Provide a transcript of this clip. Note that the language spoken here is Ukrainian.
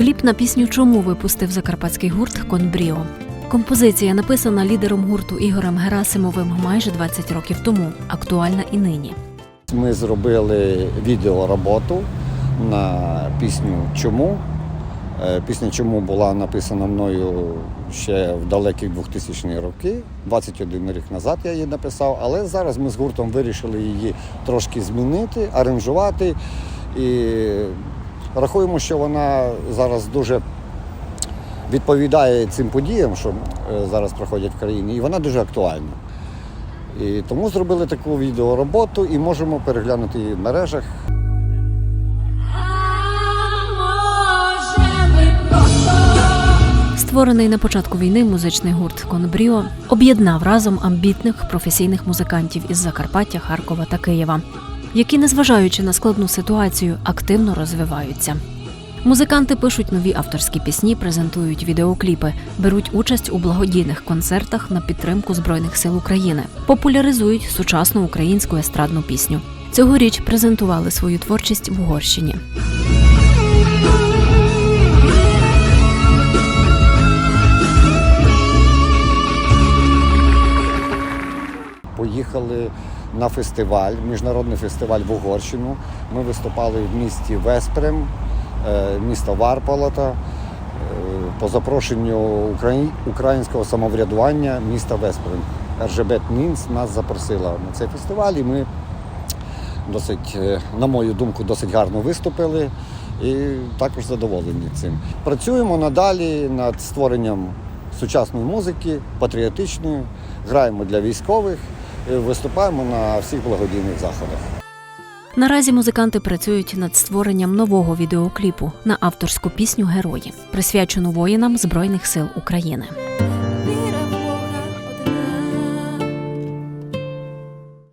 Кліп на пісню Чому випустив закарпатський гурт Конбріо. Композиція написана лідером гурту Ігорем Герасимовим майже 20 років тому, актуальна і нині. Ми зробили відеороботу на пісню Чому. Е, Пісня Чому була написана мною ще в далекі 2000-ні роки. 21 рік назад я її написав, але зараз ми з гуртом вирішили її трошки змінити, аранжувати. І рахуємо, що вона зараз дуже відповідає цим подіям, що е, зараз проходять в країні, і вона дуже актуальна. І тому зробили таку відеороботу і можемо переглянути її в мережах. Створений на початку війни музичний гурт Конбріо об'єднав разом амбітних професійних музикантів із Закарпаття, Харкова та Києва, які, незважаючи на складну ситуацію, активно розвиваються. Музиканти пишуть нові авторські пісні, презентують відеокліпи, беруть участь у благодійних концертах на підтримку Збройних сил України, популяризують сучасну українську естрадну пісню. Цьогоріч презентували свою творчість в Угорщині. Поїхали на фестиваль, міжнародний фестиваль в Угорщину. Ми виступали в місті Веспрем, е, міста Варпалата, е, по запрошенню украї- українського самоврядування міста Веспрем. РЖБ Мінс нас запросила на цей фестиваль, і ми досить, е, на мою думку, досить гарно виступили і також задоволені цим. Працюємо надалі над створенням сучасної музики, патріотичної, граємо для військових, виступаємо на всіх благодійних заходах. Наразі музиканти працюють над створенням нового відеокліпу на авторську пісню Герої, присвячену воїнам Збройних сил України.